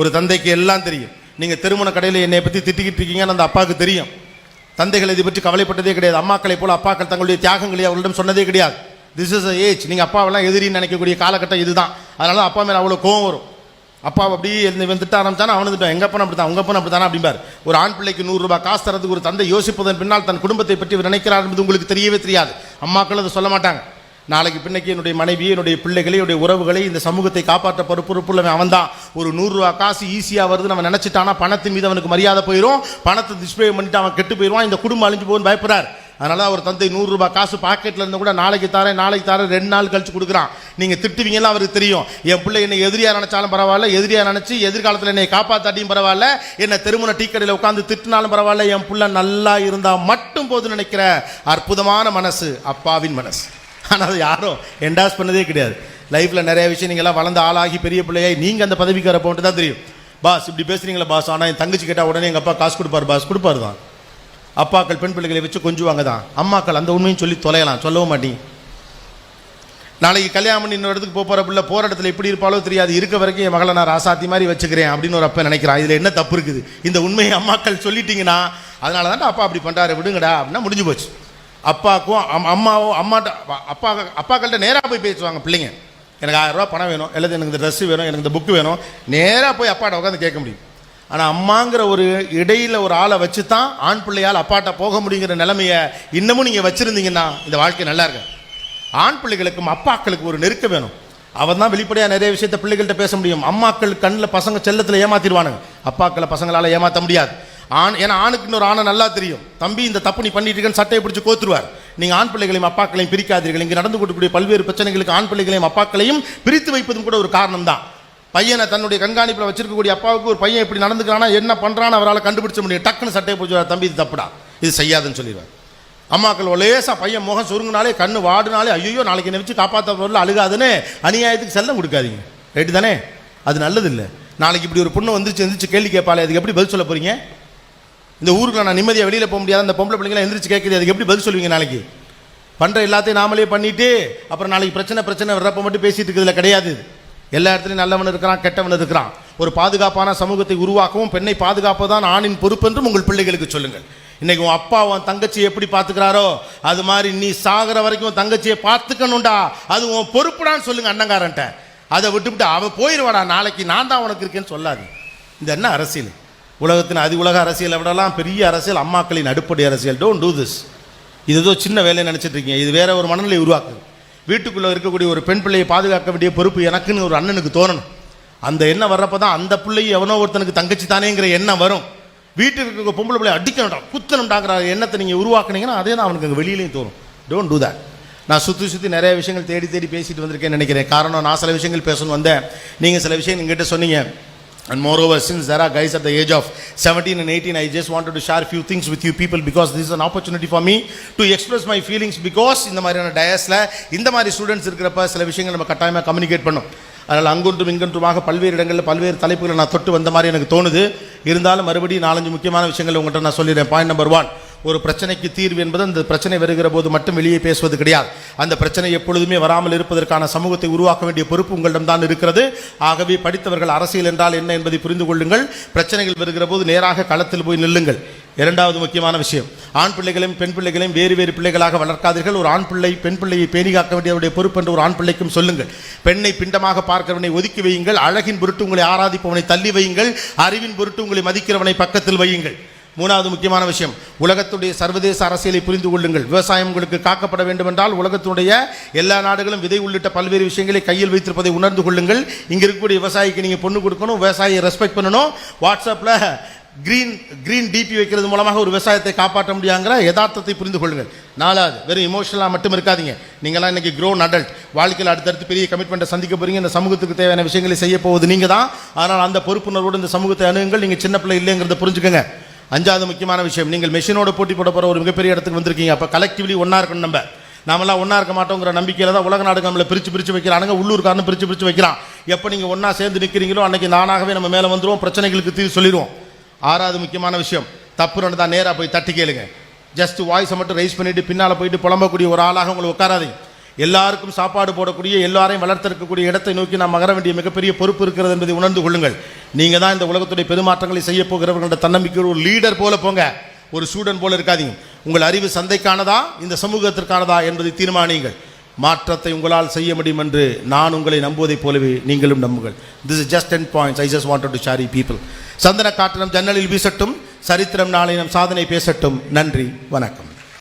ஒரு தந்தைக்கு எல்லாம் தெரியும். நீங்கள் திருமண கடையில் என்னை பற்றி திட்டிக்கிட்டு இருக்கீங்கன்னு அந்த அப்பாவுக்கு தெரியும். தந்தைகள் இதை பற்றி கவலைப்பட்டதே கிடையாது. அம்மாக்களை போல அப்பாக்கள் தங்களுடைய தியாகங்களை அவர்களிடம் சொன்னதே கிடையாது. திஸ் இஸ் அ ஏஜ் நீங்கள் அப்பாவெல்லாம் எதிரின்னு நினைக்கக்கூடிய காலகட்டம் இதுதான். அதனால அப்பா மேலே அவ்வளோ கோவம் வரும். அப்பா அப்படி இருந்து இவன் திட்ட ஆரம்பிச்சானா அவனு திட்டம் எங்க அப்பா அப்படி தான் உங்கள் அப்பா அப்படி தானே அப்படிம்பார். ஒரு ஆண் பிள்ளைக்கு நூறுரூபா காசு தரதுக்கு ஒரு தந்தை யோசிப்பதன் பின்னால் தன் குடும்பத்தை பற்றி நினைக்கிறார் என்பது உங்களுக்கு தெரியவே தெரியாது. அம்மாக்கள் அதை சொல்ல மாட்டாங்க. நாளைக்கு பின்னைக்கு என்னுடைய மனைவி என்னுடைய பிள்ளைகளை என்னுடைய உறவுகளை இந்த சமூகத்தை காப்பாற்ற பொறுப்புள்ளவன் அவன் தான் ஒரு நூறுரூவா காசு ஈஸியாக வருதுன்னு நம்ம நினச்சிட்டானா பணத்தின் மீது அவனுக்கு மரியாதை போயிடும் பணத்தை டிஸ்பிளே பண்ணிட்டு அவன் கெட்டு போயிடுவான். இந்த குடும்பம் அழிஞ்சு போகணும்னு பயப்படுறார். அதனால அவர் தந்தை நூறுரூபா காசு பாக்கெட்டில் இருந்து கூட நாளைக்கு தாரேன் நாளைக்கு தாரேன் ரெண்டு நாள் கழிச்சு கொடுக்குறான். நீங்கள் திட்டுவீங்கலாம் அவருக்கு தெரியும். என் பிள்ளை என்னை எதிரியாக நினைச்சாலும் பரவாயில்ல எதிரியாக நினச்சி எதிர்காலத்தில் என்னை காப்பாற்றாட்டியும் பரவாயில்ல. என்னை திருமண டீ கடையில் உட்காந்து திட்டினாலும் பரவாயில்ல. என் பிள்ளை நல்லா இருந்தால் மட்டும் போது நினைக்கிற அற்புதமான மனசு அப்பாவின் மனசு. ஆனால் அது யாரும் என்டாஸ் பண்ணதே கிடையாது. லைஃப்பில் நிறைய விஷயம் நீங்கள்லாம் வளர்ந்து ஆளாகி பெரிய பிள்ளையாகி நீங்கள் அந்த பதவிக்கு வர போன்ட்டு தான் தெரியும். பாஸ் இப்படி பேசுகிறீங்களா பாஸ். ஆனால் என் தங்கச்சி கேட்டால் உடனே எங்கள் அப்பா காசு கொடுப்பார் பாஸ். கொடுப்பார் தான். அப்பாக்கள் பெண் பிள்ளைகளை வச்சு கொஞ்சுவாங்க தான். அம்மாக்கள் அந்த உண்மையும் சொல்லி தொலையலாம். சொல்லவும் மாட்டீங்க. நாளைக்கு கல்யாணம் பண்ணி இன்னொரு இடத்துக்கு போகிற பிள்ளை போகிற இடத்துல எப்படி இருப்பாலோ தெரியாது. இருக்க வரைக்கும் என் மகளை நான் ராசாத்தி மாதிரி வச்சுக்கிறேன் அப்படின்னு ஒரு அப்பா நினைக்கிறான். இதில் என்ன தப்பு இருக்குது? இந்த உண்மையை அம்மாக்கள் சொல்லிட்டீங்கன்னா அதனால தான் அப்பா அப்படி பண்ணுறாரு விடுங்கடா அப்படின்னா முடிஞ்சு போச்சு. அப்பாவுக்கும் அம் அம்மாவோ அம்மாட்ட அப்பா அப்பாக்கள்கிட்ட நேராக போய் பேசுவாங்க பிள்ளைங்க. எனக்கு ஆயிரம் ரூபா பணம் வேணும் அல்லது எனக்கு இந்த ட்ரெஸ்ஸு வேணும் எனக்கு இந்த புக்கு வேணும். நேராக போய் அப்பாட்ட உட்காந்து கேட்க முடியும். ஆனால் அம்மாங்கிற ஒரு இடையில் ஒரு ஆளை வச்சு தான் ஆண் பிள்ளையால் அப்பாட்ட போக முடியுங்கிற நிலைமையை இன்னமும் நீங்கள் வச்சுருந்தீங்கன்னா இந்த வாழ்க்கை நல்லா இருக்கு ஆண் பிள்ளைகளுக்கும் அப்பாக்களுக்கு ஒரு நெருக்கம் வேணும். அவன் தான் வெளிப்படையாக நிறைய விஷயத்த பிள்ளைகள்கிட்ட பேச முடியும். அம்மாக்கள் கண்ணில் பசங்க செல்லத்தில் ஏமாத்திடுவானுங்க. அப்பாக்களை பசங்களால் ஏமாற்ற முடியாது. ஆண் ஏன்னா ஆணுக்கு இன்னொரு ஆணை நல்லா தெரியும். தம்பி இந்த தப்பு நீ பண்ணிட்டு இருக்கேன்னு சட்டையை பிடிச்சி கோத்துருவார். நீங்கள் ஆண் பிள்ளைகளையும் அப்பாக்களையும் பிரிக்காதீர்கள். இங்கே நடந்து கொடுக்கக்கூடிய பல்வேறு பிரச்சனைகளுக்கு ஆண் பிள்ளைகளையும் அப்பாக்களையும் பிரித்து வைப்பதும் கூட ஒரு காரணம் தான் பையனை தன்னுடைய கண்காணிப்பில் வச்சிருக்கக்கூடிய அப்பாவுக்கு ஒரு பையன் இப்படி நடந்துக்கிறானா என்ன பண்ணுறான்னு அவரால் கண்டுபிடிச்ச முடியும் டக்குன்னு சட்டையை பிடிச்சி தம்பி இது தப்புடா. இது செய்யாதுன்னு சொல்லிடுவார். அம்மாக்கள் லேசா பையன் முகம் சுருங்கினாலே கண்ணு வாடுனாலே ஐயோ நாளைக்கு என்ன வச்சு காப்பாற்ற பொருள் அழுகாதுன்னு அநியாயத்துக்கு செல்லம் கொடுக்காதீங்க. ரைட்டு தானே அது நல்லது இல்லை நாளைக்கு இப்படி ஒரு பொண்ணு வந்துச்சு எந்திரிச்சு கேள்வி கேட்பாளே அதுக்கு எப்படி பதில் சொல்ல போறீங்க? இந்த ஊருக்கு நான் நிம்மதியாக வெளியில் போக முடியாது. அந்த பொம்பளை பிள்ளைங்களாம் எந்திரிச்சு கேட்குது அதுக்கு எப்படி பதில் சொல்லுவீங்க நாளைக்கு? பண்ணுற எல்லாத்தையும் நாமளே பண்ணிவிட்டு அப்புறம் நாளைக்கு பிரச்சனை பிரச்சனை வர்றப்ப மட்டும் பேசிகிட்டு இருக்கிறதுல கிடையாது. எல்லா இடத்துலையும் நல்லவன் இருக்கிறான் கெட்டவன் இருக்கிறான். ஒரு பாதுகாப்பான சமூகத்தை உருவாக்கவும் பெண்ணை பாதுகாப்பு தான் ஆணின் பொறுப்பு என்றும் உங்கள் பிள்ளைகளுக்கு சொல்லுங்கள். இன்றைக்கி உன் அப்பா உன் தங்கச்சி எப்படி பார்த்துக்கிறாரோ அது மாதிரி நீ சாகிற வரைக்கும் உன் தங்கச்சியை பார்த்துக்கணும்டா. அது உன் பொறுப்புடான்னு சொல்லுங்கள் அண்ணங்காரன்ட்ட. அதை விட்டுவிட்டு அவன் போயிடுவாடா நாளைக்கு நான் தான் உனக்கு இருக்கேன்னு சொல்லாது இது என்ன அரசியல்? உலகத்தின் அதி உலக அரசியலை விடலாம் பெரிய அரசியல் அம்மாக்களின் அடிப்படை அரசியல். டோன்ட் டூ திஸ் இது ஏதோ சின்ன வேலையை நினச்சிட்டு இருக்கீங்க. இது வேற ஒரு மனநிலை உருவாக்குது. வீட்டுக்குள்ளே இருக்கக்கூடிய ஒரு பெண் பிள்ளையை பாதுகாக்க வேண்டிய பொறுப்பு எனக்குன்னு ஒரு அண்ணனுக்கு தோணணும். அந்த எண்ணம் வர்றப்ப தான் அந்த பிள்ளையை எவனோ ஒருத்தனுக்கு தங்கச்சி தானேங்கிற எண்ணம் வரும். வீட்டுக்கு இருக்க பொம்பளை பிள்ளை அடிக்கணும்டா குத்தணும்டாங்கிற எண்ணத்தை நீங்கள் உருவாக்குனீங்கன்னா அதே தான் அவனுக்கு அங்கே வெளியிலையும் தோணும். டோன்ட் டூ தட் நான் சுற்றி சுற்றி நிறைய விஷயங்கள் தேடி தேடி பேசிட்டு வந்திருக்கேன்னு நினைக்கிறேன். காரணம் நான் சில விஷயங்கள் பேசணும் வந்தேன். நீங்கள் சில விஷயங்கள் எங்கிட்ட சொன்னீங்க. And moreover, since there are guys at the age of 17 and 18, I just wanted to share a few things with you people because this is an opportunity for me to express my feelings because இந்த மாதிரியான டயஸில் இந்த மாதிரி students இருக்கிறப்ப சில விஷயங்கள் நம்ம கட்டாயமாக communicate பண்ணோம். அதனால் அங்கொன்றும் இங்கொன்றுமாக பல்வேறு இடங்களில் பல்வேறு தலைப்புகளை நான் தொட்டு வந்த மாதிரி எனக்கு தோணுது. இருந்தாலும் மறுபடியும் நாலஞ்சு முக்கியமான விஷயங்களை உங்கள்கிட்ட நான் சொல்லிடுறேன். பாயிண்ட் நம்பர் ஒன் ஒரு பிரச்சனைக்கு தீர்வு என்பது அந்த பிரச்சனை வருகிற போது மட்டும் வெளியே பேசுவது கிடையாது. அந்த பிரச்சனை எப்பொழுதுமே வராமல் இருப்பதற்கான சமூகத்தை உருவாக்க வேண்டிய பொறுப்பு உங்களிடம் தான் இருக்கிறது. ஆகவே படித்தவர்கள் அரசியல் என்றால் என்ன என்பதை புரிந்து கொள்ளுங்கள். பிரச்சனைகள் வருகிற போது நேராக களத்தில் போய் நில்லுங்கள். இரண்டாவது முக்கியமான விஷயம். ஆண் பிள்ளைகளையும் பெண் பிள்ளைகளையும் வேறு வேறு பிள்ளைகளாக வளர்க்காதீர்கள். ஒரு ஆண் பிள்ளை பெண் பிள்ளையை பேணி காக்க வேண்டியவருடைய பொறுப்பு என்று ஒரு ஆண் பிள்ளைக்கும் சொல்லுங்கள். பெண்ணை பிண்டமாக பார்க்கிறவனை ஒதுக்கி வையுங்கள். அழகின் பொருட்டு உங்களை ஆராதிப்பவனை தள்ளி வையுங்கள். அறிவின் பொருட்டு உங்களை மதிக்கிறவனை பக்கத்தில் வையுங்கள். மூணாவது முக்கியமான விஷயம். உலகத்துடைய சர்வதேச அரசியலை புரிந்து கொள்ளுங்கள். விவசாயம் உங்களுக்கு காக்கப்பட வேண்டுமென்றால் உலகத்துடைய எல்லா நாடுகளும் விதை உள்ளிட்ட பல்வேறு விஷயங்களை கையில் வைத்திருப்பதை உணர்ந்து கொள்ளுங்கள். இங்கே இருக்கக்கூடிய விவசாயிக்கு நீங்கள் பொண்ணு கொடுக்கணும் விவசாயியை ரெஸ்பெக்ட் பண்ணணும். வாட்ஸ்அப்பில் கிரீன் கிரீன் டிபி வைக்கிறது மூலமாக ஒரு விவசாயத்தை காப்பாற்ற முடியாங்கிற யதார்த்தத்தை புரிந்து கொள்ளுங்கள். நாலாவது வெறும் இமோஷனலாக மட்டும் இருக்காதீங்க. நீங்களாம் இன்றைக்கி க்ரோன் அடல்ட் வாழ்க்கையில் அடுத்தடுத்து பெரிய கமிட்மெண்ட்டை சந்திக்க போகிறீங்க இந்த சமூகத்துக்கு தேவையான விஷயங்களை செய்ய போவது நீங்கள் தான் ஆனால் அந்த பொறுப்புணர்வோடு இந்த சமூகத்தை அணுகுங்கள். நீங்கள் சின்ன பிள்ளை இல்லைங்கிறத புரிஞ்சுக்கோங்க. அஞ்சாவது முக்கியமான விஷயம் நீங்கள் மெஷினோட போட்டி போட போகிற ஒரு மிகப்பெரிய இடத்துக்கு வந்திருக்கீங்க. அப்போ கலெக்டிவ்லி ஒன்றா இருக்கணும் நம்ம. நாமெல்லாம் ஒன்றா இருக்க மாட்டோங்கிற நம்பிக்கையில் தான் உலக நாடுகள் நம்மளை பிரித்து பிரித்து வைக்கிறானுங்க உள்ளூர்காரனு பிரித்து பிரித்து வைக்கிறான். எப்போ நீங்கள் ஒன்றா சேர்ந்து நிற்கிறீங்களோ அன்னைக்கு நானாகவே நம்ம மேலே வந்துடுவோம் பிரச்சனைகளுக்கு தீர்வு சொல்லிடுவோம் ஆறாவது முக்கியமான விஷயம் தப்பு நடந்தால் நேராக போய் தட்டி கேளுங்க. ஜஸ்ட் வாய்ஸை மட்டும் ரைஸ் பண்ணிவிட்டு பின்னால் போயிட்டு புலம்பக்கூடிய ஒரு ஆளாக உங்களை உட்காராதீங்க. எல்லாருக்கும் சாப்பாடு போடக்கூடிய எல்லாரையும் வளர்த்திருக்கக்கூடிய இடத்தை நோக்கி நாம் மகர வேண்டிய மிகப்பெரிய பொறுப்பு இருக்கிறது என்பதை உணர்ந்து கொள்ளுங்கள். நீங்கள் தான் இந்த உலகத்துடைய பெருமாற்றங்களை செய்ய போகிறவர்களோட தன்னம்பிக்கை ஒரு லீடர் போல போங்க. ஒரு ஸ்டூடெண்ட் போல இருக்காதீங்க. உங்கள் அறிவு சந்தைக்கானதா இந்த சமூகத்திற்கானதா என்பதை தீர்மானியுங்கள். மாற்றத்தை உங்களால் செய்ய முடியும் என்று நான் உங்களை நம்புவதைப் போலவே நீங்களும் நம்புங்கள். This is just ten points I just wanted to sorry people சந்தன காட்டணம் ஜன்னலில் வீசட்டும். சரித்திரம் நாளை நம் சாதனை பேசட்டும். நன்றி. வணக்கம்.